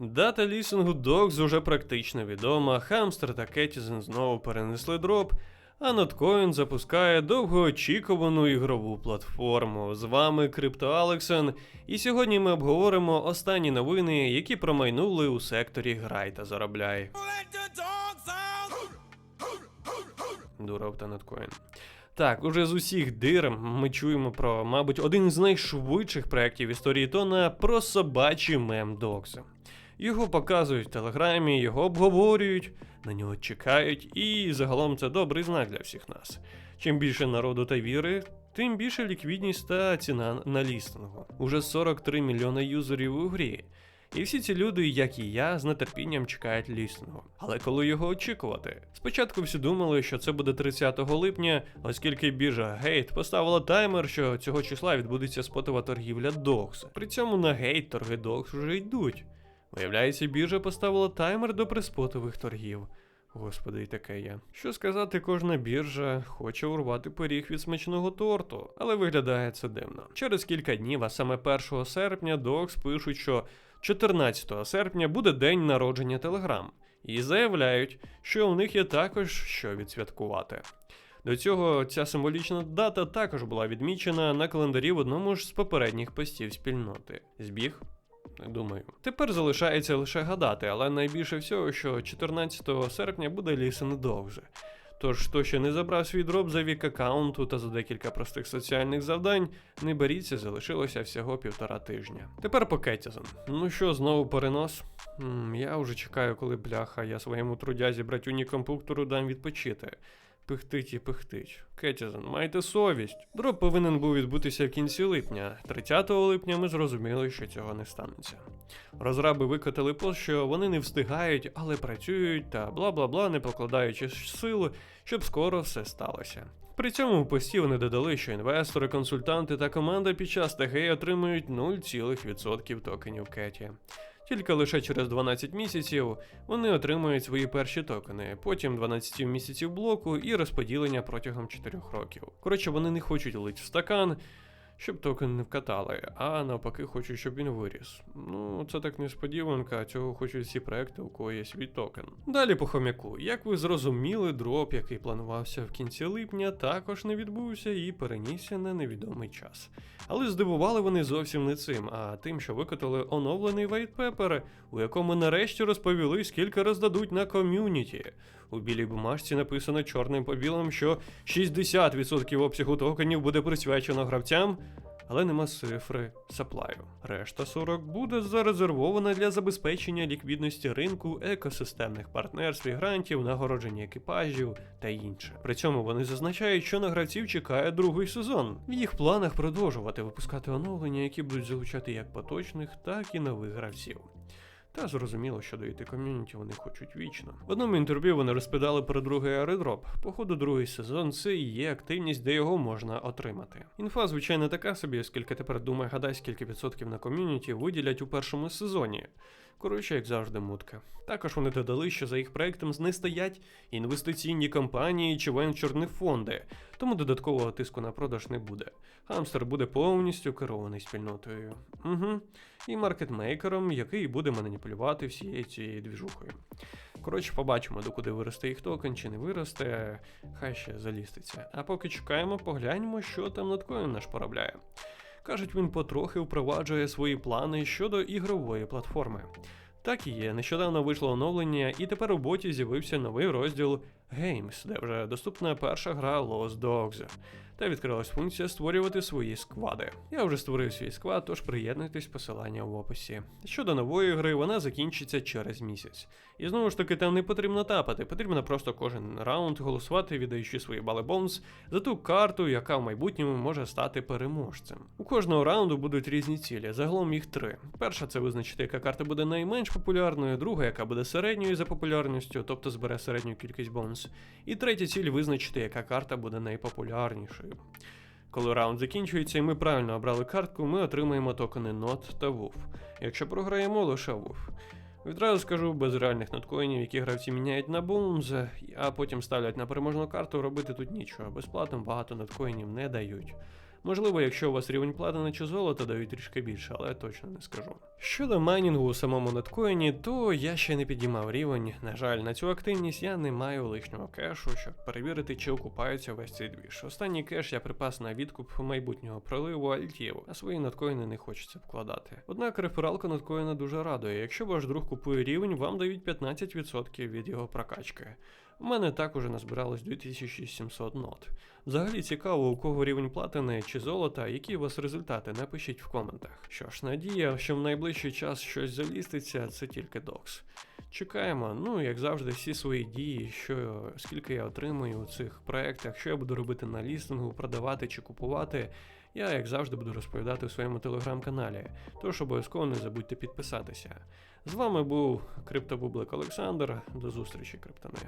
Дата лісингу Dogs уже практично відома, Хамстер та Кетізен знову перенесли дроп, а Notcoin запускає довгоочікувану ігрову платформу. З вами Крипто Алексен, і сьогодні ми обговоримо останні новини, які промайнули у секторі Грай та заробляй. Дуров та Notcoin. Так, уже з усіх дир ми чуємо про, мабуть, один із найшвидших проєктів історії Тона про собачий мем Докса. Його показують в телеграмі, його обговорюють, на нього чекають, і загалом це добрий знак для всіх нас. Чим більше народу та віри, тим більше ліквідність та ціна на лістингу. Уже 43 мільйони юзерів у грі. І всі ці люди, як і я, з нетерпінням чекають лістингу. Але коли його очікувати? Спочатку всі думали, що це буде 30 липня, оскільки біржа Гейт поставила таймер, що цього числа відбудеться спотова торгівля Докс. При цьому на Гейт торги Докс вже йдуть. Виявляється, біржа поставила таймер до приспотових торгів. Господи, і таке є. Що сказати, кожна біржа хоче урвати пиріг від смачного торту, але виглядає це дивно. Через кілька днів, а саме 1 серпня, Докс пишуть, що 14 серпня буде день народження Телеграм, і заявляють, що у них є також що відсвяткувати. До цього ця символічна дата також була відмічена на календарі в одному ж з попередніх постів спільноти. Збіг? Не Думаю. Тепер залишається лише гадати, але найбільше всього, що 14 серпня буде Listen Dogs. Тож, хто ще не забрав свій дроп за вік аккаунту та за декілька простих соціальних завдань, не беріться, залишилося всього півтора тижня. Тепер по Кетізен. Ну що, знову перенос? М, я вже чекаю, коли бляха, я своєму трудязі братюні компуктору дам відпочити. Пихтить і пихтить. Кетізен, майте совість. Дроп повинен був відбутися в кінці липня. 30 липня ми зрозуміли, що цього не станеться. Розраби викотили пост, що вони не встигають, але працюють та бла бла бла, не покладаючи сил, щоб скоро все сталося. При цьому в пості вони додали, що інвестори, консультанти та команда під час ТГ отримують 0,% токенів Кеті. Тільки лише через 12 місяців вони отримують свої перші токени, потім 12 місяців блоку і розподілення протягом 4 років. Коротше, вони не хочуть лить в стакан, щоб токен не вкатали, а навпаки хочуть, щоб він виріс. Ну, це так несподіванка, цього хочуть всі проекти, у кого є свій токен. Далі по хомяку. Як ви зрозуміли, дроп, який планувався в кінці липня, також не відбувся і перенісся на невідомий час. Але здивували вони зовсім не цим, а тим, що викотали оновлений вайтпепер, у якому нарешті розповіли, скільки роздадуть на ком'юніті. У білій бумажці написано чорним по білому, що 60% обсягу токенів буде присвячено гравцям, але нема цифри саплаю. Решта 40 буде зарезервована для забезпечення ліквідності ринку, екосистемних партнерств і грантів, нагородження екіпажів та інше. При цьому вони зазначають, що на гравців чекає другий сезон. В їх планах продовжувати випускати оновлення, які будуть залучати як поточних, так і нових гравців. Та зрозуміло, що доїти ком'юніті вони хочуть вічно. В одному інтерв'ю вони розповідали про другий аеродроп. Походу, другий сезон це і є активність, де його можна отримати. Інфа, звичайно, така собі, оскільки тепер думай, гадай, скільки відсотків на ком'юніті виділять у першому сезоні. Коротше, як завжди, мутка. Також вони додали, що за їх проектом не стоять інвестиційні компанії чи венчурні фонди, тому додаткового тиску на продаж не буде. Хамстер буде повністю керований спільнотою. Угу. І маркетмейкером, який буде маніпулювати всією цією двіжухою. Коротше, побачимо, докуди виросте їх токен чи не виросте, хай ще заліститься. А поки чекаємо, погляньмо, що там надкоін наш поробляє. Кажуть, він потрохи впроваджує свої плани щодо ігрової платформи. Так і є, нещодавно вийшло оновлення, і тепер у боті з'явився новий розділ Games, де вже доступна перша гра Lost Dogs. Та відкрилась функція створювати свої сквади. Я вже створив свій сквад, тож приєднуйтесь посилання в описі. Щодо нової гри, вона закінчиться через місяць. І знову ж таки, там не потрібно тапати, потрібно просто кожен раунд голосувати, віддаючи свої бали бонус за ту карту, яка в майбутньому може стати переможцем. У кожного раунду будуть різні цілі, загалом їх три. Перша це визначити, яка карта буде найменш популярною, друга, яка буде середньою за популярністю, тобто збере середню кількість бонус. І третя ціль визначити, яка карта буде найпопулярнішою. Коли раунд закінчується і ми правильно обрали картку, ми отримаємо токени NOT та WUF. Якщо програємо, лише WUF. Відразу скажу, без реальних ноткоїнів, які гравці міняють на бумз, а потім ставлять на переможну карту, робити тут нічого. Безплатно багато ноткоїнів не дають. Можливо, якщо у вас рівень платини чи золота, дають трішки більше, але точно не скажу. Щодо майнінгу у самому неткоїні, то я ще не підіймав рівень. На жаль, на цю активність я не маю лишнього кешу, щоб перевірити, чи окупається весь цей двіж. Останній кеш я припас на відкуп майбутнього проливу альтів, а свої надкоїни не хочеться вкладати. Однак рефералка надкоїна дуже радує. Якщо ваш друг купує рівень, вам дають 15% від його прокачки. У мене так уже назбиралось 2700 нот. Взагалі цікаво, у кого рівень платини чи золота, які у вас результати, напишіть в коментах. Що ж, надія, що в найближчий час щось заліститься, це тільки докс. Чекаємо, ну як завжди, всі свої дії, що скільки я отримую у цих проєктах, що я буду робити на лістингу, продавати чи купувати. Я, як завжди, буду розповідати у своєму телеграм-каналі, тож обов'язково не забудьте підписатися. З вами був Криптобублик Олександр. До зустрічі, криптони.